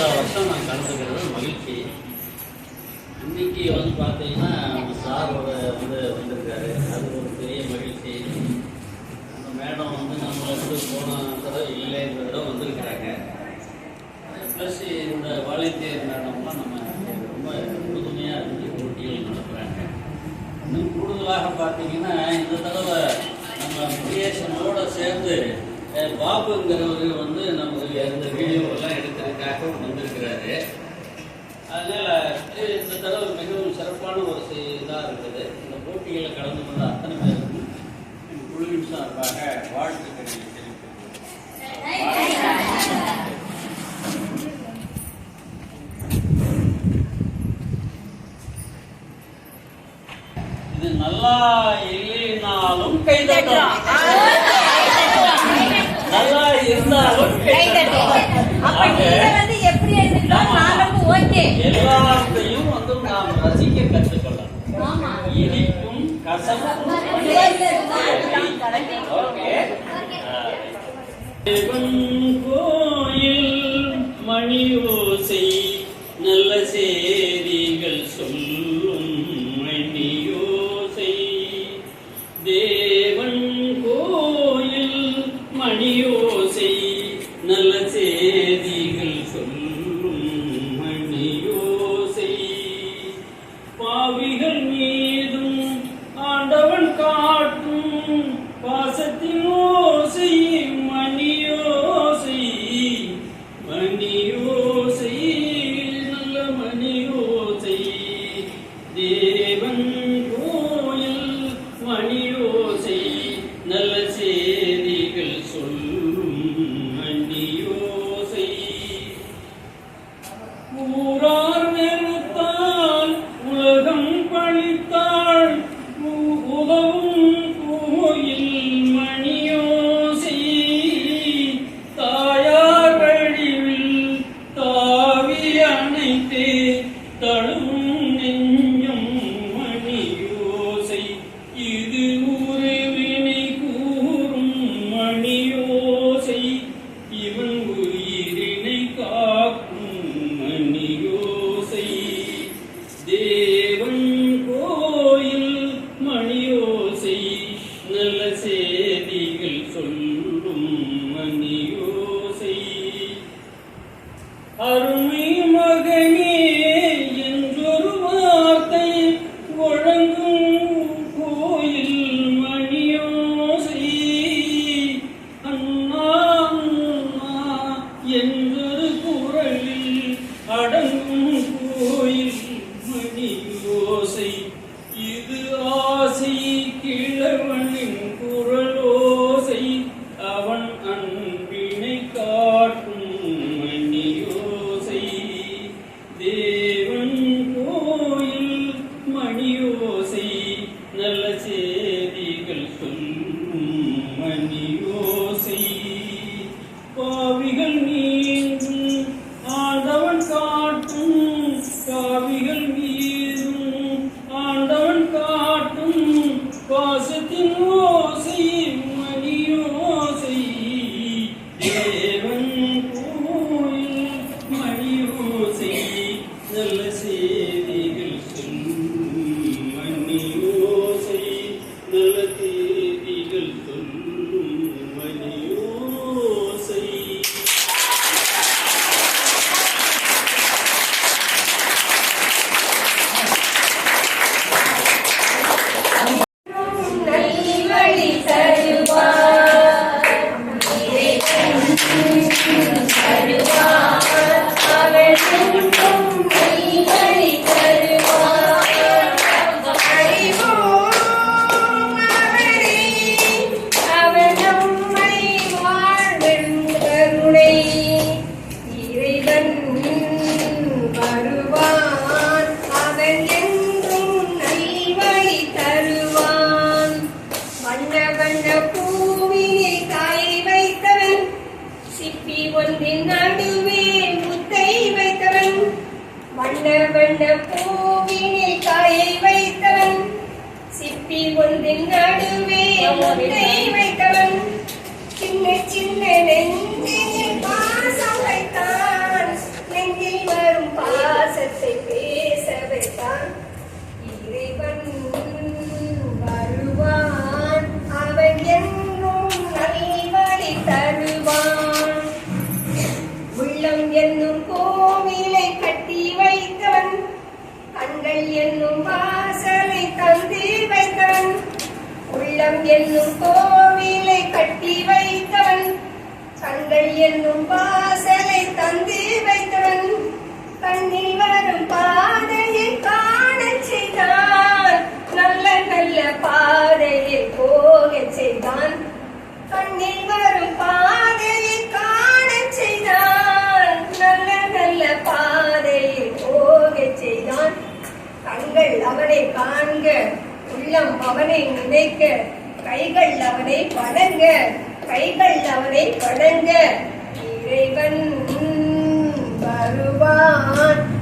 வருஷா வருஷம் நான் கலந்துக்கிறது மகிழ்ச்சி. இன்னைக்கு வந்து பார்த்தீங்கன்னா சாரோட வந்து வந்திருக்காரு. அது ஒரு பெரிய மகிழ்ச்சி. அந்த மேடம் வந்து நம்மளை வந்து போன தடவை இல்லைங்கிறத வந்திருக்கிறாங்க. ப்ளஸ் இந்த வாலண்டியர் மேடம்லாம் நம்ம ரொம்ப உறுதுணையாக இருந்து போட்டிகள் நடத்துகிறாங்க இன்னும் கூடுதலாக பார்த்தீங்கன்னா இந்த தடவை நம்ம கிரியேஷனோட சேர்ந்து அஹ், பாபுங்கிறவர் வந்து நமக்கு இந்த வீடியோ எல்லாம் எடுக்கிறதுக்காக வந்திருக்கிறாரு அதனால இந்த தடவை மிகவும் சிறப்பான ஒரு இதாக இருக்குது. இந்த போட்டிகளில் கலந்து கொண்ட அத்தனை பேருக்கும் என் குழுவின் சார்பாக வாழ்த்துக்களை தெரிவித்துக் இது நல்லா இல்லைனாலும் கை தட்டுறோம் நல்லா இருந்தாலும் கை தட்டுறோம் அப்ப நீங்க வந்து எப்படி எடுத்துக்கிட்டோம் நான் வந்து ஓகே. எல்லாத்தையும் வந்து நாம் ரசிக்க கற்றுக்கொள்ளலாம். ஆமா. இனிப்பும் கசப்பும் ஓகே. தேவன் கோயில் மணி ஓசை நல்ல சேரிகள் மணியோசை தேவன் கோயில் அருமை மகனே என்றொரு வார்த்தை ஒழங்கும் கோயில் மணியோசை. அண்ணா என்றொரு குரலில் அடங்கும் கோயில் மணியோசை. இது ஆசை கிழவன் தேதிகள் சொல்லும் மணியோசை வீதி ஒன்றின் நடுவே முட்டை வைத்தவன் சின்ன சின்ன நெஞ்சில் பாசம் வைத்தான். நெஞ்சில் வரும் பாசத்தை பேச வைத்தான். இறைவன் வருவான். அவன் என்னும் நல்வழி தருவான். உள்ளம் என்னும் கோவிலை கட்டி வைத்தவன். கண்கள் என்னும் உள்ளம் என்னும் கோவிலை கட்டி வைத்தவன். கண்கள் என்னும் பா உள்ளம் அவனை நினைக்க. கைகள் அவனை வணங்க. கைகள் அவனை வணங்க. இறைவன் வருவான்.